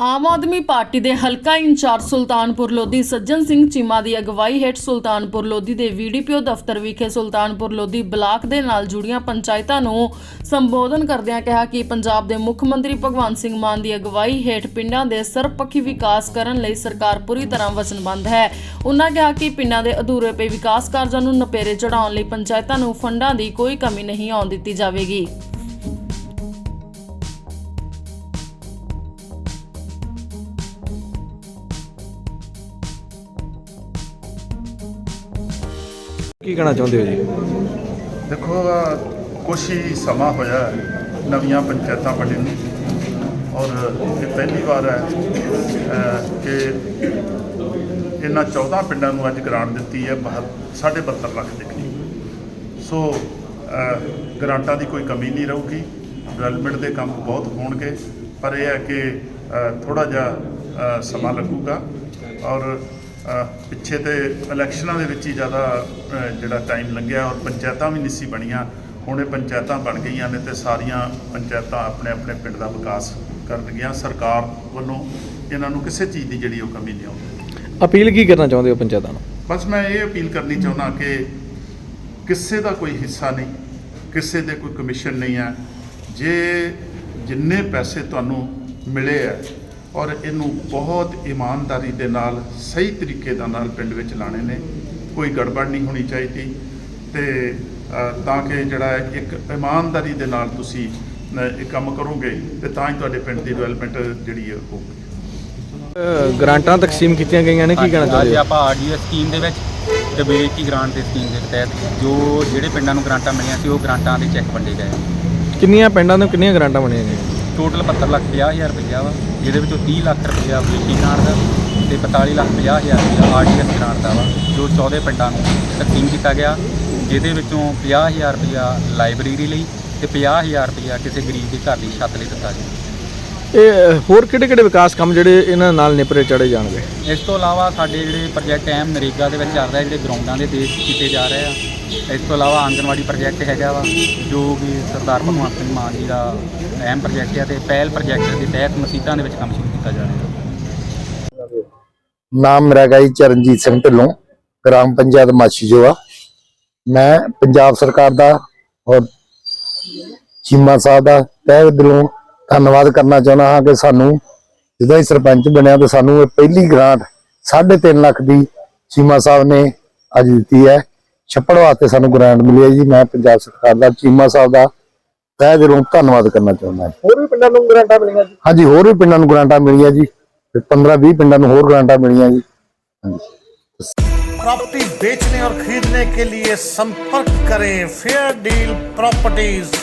Aam Aadmi party ਦੇ ਹਲਕਾ incharge Sultanpur Lodhi Sajjan Singh Cheema ਦੀ ਅਗਵਾਈ ਹੇਠ ਸੁਲਤਾਨਪੁਰ ਲੋਧੀ ਦੇ ਵੀਡੀਪੀਓ ਦਫ਼ਤਰ ਵਿਖੇ ਸੁਲਤਾਨਪੁਰ ਲੋਧੀ ਬਲਾਕ ਦੇ ਨਾਲ ਜੁੜੀਆਂ ਪੰਚਾਇਤਾਂ ਨੂੰ ਸੰਬੋਧਨ ਕਰਦਿਆਂ ਕਿਹਾ ਕਿ ਪੰਜਾਬ ਦੇ ਮੁੱਖ ਮੰਤਰੀ ਭਗਵੰਤ ਸਿੰਘ ਮਾਨ ਦੀ ਅਗਵਾਈ ਹੇਠ ਪਿੰਡਾਂ ਦੇ ਸਰਬਪੱਖੀ ਵਿਕਾਸ ਕਰਨ ਲਈ ਸਰਕਾਰ ਪੂਰੀ ਤਰ੍ਹਾਂ ਵਚਨਬੱਧ ਹੈ। ਉਨ੍ਹਾਂ ਕਿਹਾ ਕਿ ਪਿੰਡਾਂ ਦੇ ਅਧੂਰੇ ਪਏ ਵਿਕਾਸ ਕਾਰਜਾਂ ਨੂੰ ਨਪੇਰੇ ਚੜਾਉਣ ਲਈ ਪੰਚਾਇਤਾਂ ਨੂੰ ਫੰਡਾਂ ਦੀ ਕੋਈ ਕਮੀ ਨਹੀਂ ਆਉਣ ਦਿੱਤੀ ਜਾਵੇਗੀ। ਕੀ ਕਹਿਣਾ ਚਾਹੁੰਦੇ ਹੋ ਜੀ? ਦੇਖੋ ਆਹ ਕੁਛ ਹੀ ਸਮਾਂ ਹੋਇਆ ਹੈ ਨਵੀਆਂ ਪੰਚਾਇਤਾਂ ਬਣੀਆਂ ਨੂੰ। ਔਰ ਇਹ ਪਹਿਲੀ ਵਾਰ ਹੈ ਅਹ, ਕਿ ਇਹਨਾਂ 14 ਪਿੰਡਾਂ ਨੂੰ ਅੱਜ ਗ੍ਰਾਂਟ ਦਿੱਤੀ ਹੈ 72 ਲੱਖ ਦੇ। ਕਰੀਬ ਸੋ ਅਹ, ਗ੍ਰਾਂਟਾਂ ਦੀ ਕੋਈ ਕਮੀ ਨਹੀਂ ਰਹੂਗੀ। ਡਿਵੈਲਪਮੈਂਟ ਦੇ ਕੰਮ ਬਹੁਤ ਹੋਣਗੇ ਪਰ ਇਹ ਹੈ ਕਿ ਥੋੜਾ ਜਿਹਾ ਅਹ, ਸਮਾਂ ਲੱਗੂਗਾ। ਔਰ ਪਿੱਛੇ ਤੇ ਇਲੈਕਸ਼ਨਾਂ ਦੇ ਵਿੱਚ ਹੀ ਜ਼ਿਆਦਾ ਜਿਹੜਾ ਟਾਈਮ ਲੰਘਿਆ ਔਰ ਪੰਚਾਇਤਾਂ ਵੀ ਨਹੀਂ ਸੀ ਬਣੀਆਂ। ਹੁਣ ਇਹ ਪੰਚਾਇਤਾਂ ਬਣ ਗਈਆਂ ਨੇ ਤੇ ਸਾਰੀਆਂ ਪੰਚਾਇਤਾਂ ਆਪਣੇ ਆਪਣੇ ਪਿੰਡ ਦਾ ਵਿਕਾਸ ਕਰਨਗੀਆਂ ਸਰਕਾਰ ਵੱਲੋਂ ਇਹਨਾਂ ਨੂੰ ਕਿਸੇ ਚੀਜ਼ ਦੀ ਜਿਹੜੀ ਉਹ ਕਮੀ ਨਹੀਂ ਆਉਂਦੀ। ਅਪੀਲ ਕੀ ਕਰਨਾ ਚਾਹੁੰਦੇ ਹੋ ਪੰਚਾਇਤਾਂ ਨੂੰ? ਬਸ ਮੈਂ ਇਹ ਅਪੀਲ ਕਰਨੀ ਚਾਹੁੰਦਾ ਕਿ ਕਿਸੇ ਦਾ ਕੋਈ ਹਿੱਸਾ ਨਹੀਂ ਕਿਸੇ ਦੇ ਕੋਈ ਕਮਿਸ਼ਨ ਨਹੀਂ ਹੈ। ਜੇ ਜਿੰਨੇ ਪੈਸੇ ਤੁਹਾਨੂੰ ਮਿਲੇ ਆ ਔਰ ਇਹਨੂੰ ਬਹੁਤ ਇਮਾਨਦਾਰੀ ਦੇ ਨਾਲ ਸਹੀ ਤਰੀਕੇ ਦੇ ਨਾਲ ਪਿੰਡ ਵਿੱਚ ਲਾਣੇ ਨੇ। ਕੋਈ ਗੜਬੜ ਨਹੀਂ ਹੋਣੀ ਚਾਹੀਦੀ ਤੇ ਤਾਂ ਕਿ ਜਿਹੜਾ ਹੈ ਇੱਕ ਇਮਾਨਦਾਰੀ ਦੇ ਨਾਲ ਤੁਸੀਂ ਇਹ ਕੰਮ ਕਰੋਗੇ ਤੇ ਤਾਂ ਹੀ ਤੁਹਾਡੇ ਪਿੰਡ ਦੀ ਡਿਵੈਲਪਮੈਂਟ ਜਿਹੜੀ ਹੈ ਹੋਊਗੀ। ਗ੍ਰਾਂਟਾਂ ਤਕਸੀਮ ਕੀਤੀਆਂ ਗਈਆਂ ਨੇ ਕੀ ਕਹਿਣਾ ਚਾਹੁੰਦੇ ਹੋ ਆਪਾਂ ਆਰਡੀਐਸ ਸਕੀਮ ਦੇ ਵਿੱਚ ਤੇ ਬੇਟੀ ਗ੍ਰਾਂਟ ਦੇ ਸਕੀਮ ਦੇ ਤਹਿਤ ਜੋ ਜਿਹੜੇ ਪਿੰਡਾਂ ਨੂੰ ਗ੍ਰਾਂਟਾਂ ਮਿਲੀਆਂ ਸੀ ਉਹ ਗ੍ਰਾਂਟਾਂ ਦੇ ਚੈੱਕ ਵੰਡੇ ਗਏ ਕਿੰਨੀਆਂ ਪਿੰਡਾਂ ਨੂੰ ਕਿੰਨੀਆਂ ਗ੍ਰਾਂਟਾਂ ਬਣੀਆਂ ਗਈਆਂ? ਟੋਟਲ 72 ਲੱਖ 50000 ਰੁਪਈਆ ਵਾ, ਜਿਹਦੇ ਵਿੱਚੋਂ 30 ਲੱਖ ਰੁਪਈਆ ਬੇਟੀ ਗ੍ਰਾਂਟ ਦਾ ਤੇ 45 ਲੱਖ 50000 ਰੁਪਈਆ ਆਰਡੀਐਸ ਗ੍ਰਾਂਟ ਦਾ ਵਾ, ਜੋ 14 ਪਿੰਡਾਂ ਨੂੰ ਤਕਸੀਮ ਕੀਤਾ ਗਿਆ, ਜਿਹਦੇ ਵਿੱਚੋਂ 50000 ਰੁਪਈਆ ਲਾਇਬ੍ਰੇਰੀ ਲਈ ਤੇ 50000 ਰੁਪਈਆ ਕਿਸੇ ਗਰੀਬ ਦੇ ਘਰ ਦੀ ਛੱਤ ਲਈ ਦਿੱਤਾ ਗਿਆ। ਇਹ ਹੋਰ ਕਿਹੜੇ ਕਿਹੜੇ ਵਿਕਾਸ ਕੰਮ ਜਿਹੜੇ ਇਹਨਾਂ ਨਾਲ ਨਿਪਰੇ ਚੜੇ ਜਾਣਗੇ? ਇਸ ਤੋਂ ਇਲਾਵਾ ਸਾਡੇ ਜਿਹੜੇ ਪ੍ਰੋਜੈਕਟ ਐਮ ਨਰੇਗਾ ਦੇ ਵਿੱਚ ਚੱਲ ਰਿਹਾ ਜਿਹੜੇ ਗਰਾਊਂਡਾਂ ਦੇ ਦੇਸ਼ ਕੀਤੇ ਜਾ ਰਹੇ ਆ। ਇਸ ਤੋਂ ਇਲਾਵਾ ਆਂਗਨਵਾੜੀ ਪ੍ਰੋਜੈਕਟ ਹੈਗਾ ਵਾ ਜੋ ਕਿ ਸਰਦਾਰ ਭਗਵੰਤ ਸਿੰਘ ਮਾਨ ਜੀ ਦਾ ਅਹਿਮ ਪ੍ਰੋਜੈਕਟ ਹੈ ਤੇ ਪਹਿਲ ਪ੍ਰੋਜੈਕਟ ਦੇ ਤਹਿਤ ਮਸੀਤਾਂ ਦੇ ਵਿੱਚ ਕੰਮ ਸ਼ੁਰੂ ਕੀਤਾ ਜਾ ਰਿਹਾ। ਹੈ ਨਾਮ ਮੇਰਾ ਜੀ ਚਰਨਜੀਤ ਸਿੰਘ ਢਿੱਲੋਂ ਗ੍ਰਾਮ ਪੰਚਾਇਤ ਮਾਛੀਜੋਆ ਮੈਂ ਪੰਜਾਬ ਸਰਕਾਰ ਦਾ ਔਰ ਚੀਮਾ ਸਾਹਿਬ ਦਾ ਤਹਿ ਦਿਲੋਂ ਧੰਨਵਾਦ ਕਰਨਾ ਚਾਹੁੰਦਾ ਹਾਂ ਕਿ ਸਾਨੂੰ ਜਦੋਂ ਹੀ ਸਰਪੰਚ ਬਣਿਆ ਤੇ ਸਾਨੂੰ ਇਹ ਪਹਿਲੀ ਗ੍ਰਾਂਟ 3.5 ਲੱਖ ਦੀ ਚੀਮਾ ਸਾਹਿਬ ਨੇ ਅੱਜ ਦਿੱਤੀ ਹੈ ਛੱਪੜ ਵਾਸਤੇ ਸਾਨੂੰ ਗ੍ਰਾਂਟ ਮਿਲੀ ਹੈ ਜੀ ਮੈਂ ਪੰਜਾਬ ਸਰਕਾਰ ਦਾ ਚੀਮਾ ਸਾਹਿਬ ਦਾ ਤਹਿ ਦਿਲੋਂ ਧੰਨਵਾਦ ਕਰਨਾ ਚਾਹੁੰਦਾ ਹਾਂ ਹੋਰ ਵੀ ਪਿੰਡਾਂ ਨੂੰ ਗ੍ਰਾਂਟਾਂ ਮਿਲੀਆਂ ਜੀ ਹਾਂਜੀ ਹੋਰ ਵੀ ਪਿੰਡਾਂ ਨੂੰ ਗ੍ਰਾਂਟਾਂ ਮਿਲੀਆਂ ਜੀ 15 20 ਪਿੰਡਾਂ ਨੂੰ ਹੋਰ ਗ੍ਰਾਂਟਾਂ ਮਿਲੀਆਂ ਜੀ प्रॉपर्टी बेचने और खरीदने के लिए संपर्क करें फेयर डील प्रॉपर्टीज